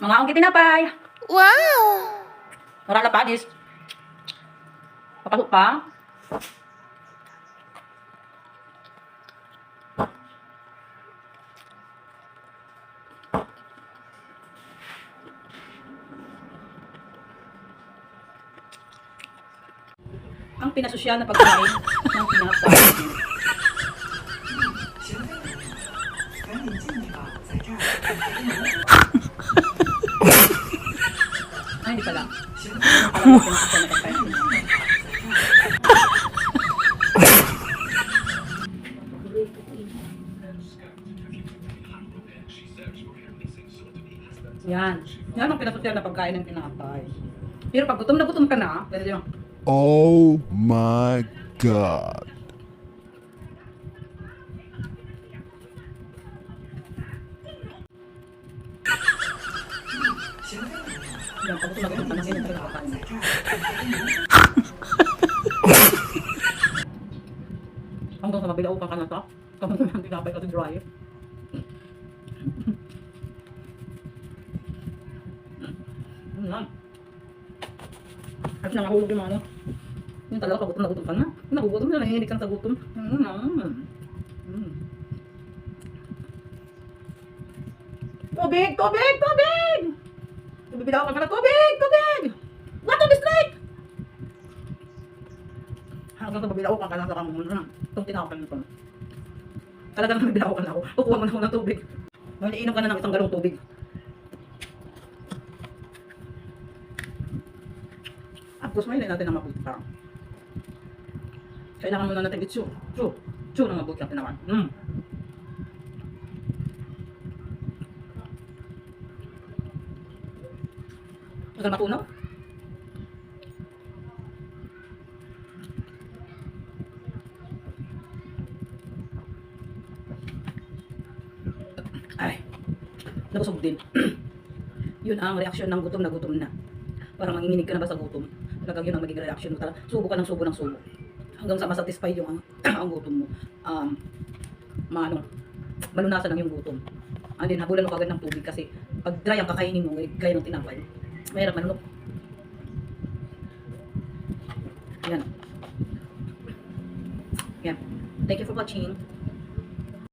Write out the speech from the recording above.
Mga ongki tinapay. Wow! Wala na panis. Papasok pa. Ang pinasosyal na pagkain ng tinapay. Yan. Yan ang pinasosyal na pagkain ng tinapay. Pero pag gutom na gutom ka na, pwede yun. Oh my god. Hanggang sa mabilaw ka ka na to. Kapag ang tinapay kasi dry. Ano lang. At nakahulog yung ano. Yung talaga pag gutom na gutom ka na. Nagugutom na, nanginginig ka na sa gutom. Mm. Mm. Tubig! Tubig! Tubig! Bibilaw ka na tubig! Tubig! Water district! Hanggang sa mabilaw ka ka lang sa kamunod na. Itong tinawag nito. Talagang mabilaw ka na ako. Kukuha mo na ako ng tubig. Maliinom ka na ng isang galong tubig. Tapos may natin na mabuti pa. Kailangan muna natin i-chew. Chew. Chew na mabuti ang tinawan. Mm. Ka matunaw. Ay, nabusog din. yun ang reaksyon ng gutom na gutom na. Parang manginginig ka na ba sa gutom? Talagang yun ang magiging reaksyon mo. Talagang subo ka ng subo ng subo. Hanggang sa masatisfy yung ang, ang gutom mo. Um, maano, malunasan lang yung gutom. And then, habulan mo kagad ng tubig kasi pag dry ang kakainin mo, eh, gaya ng tinapay, mahirap manunok. Yan. Yan. Thank you for watching.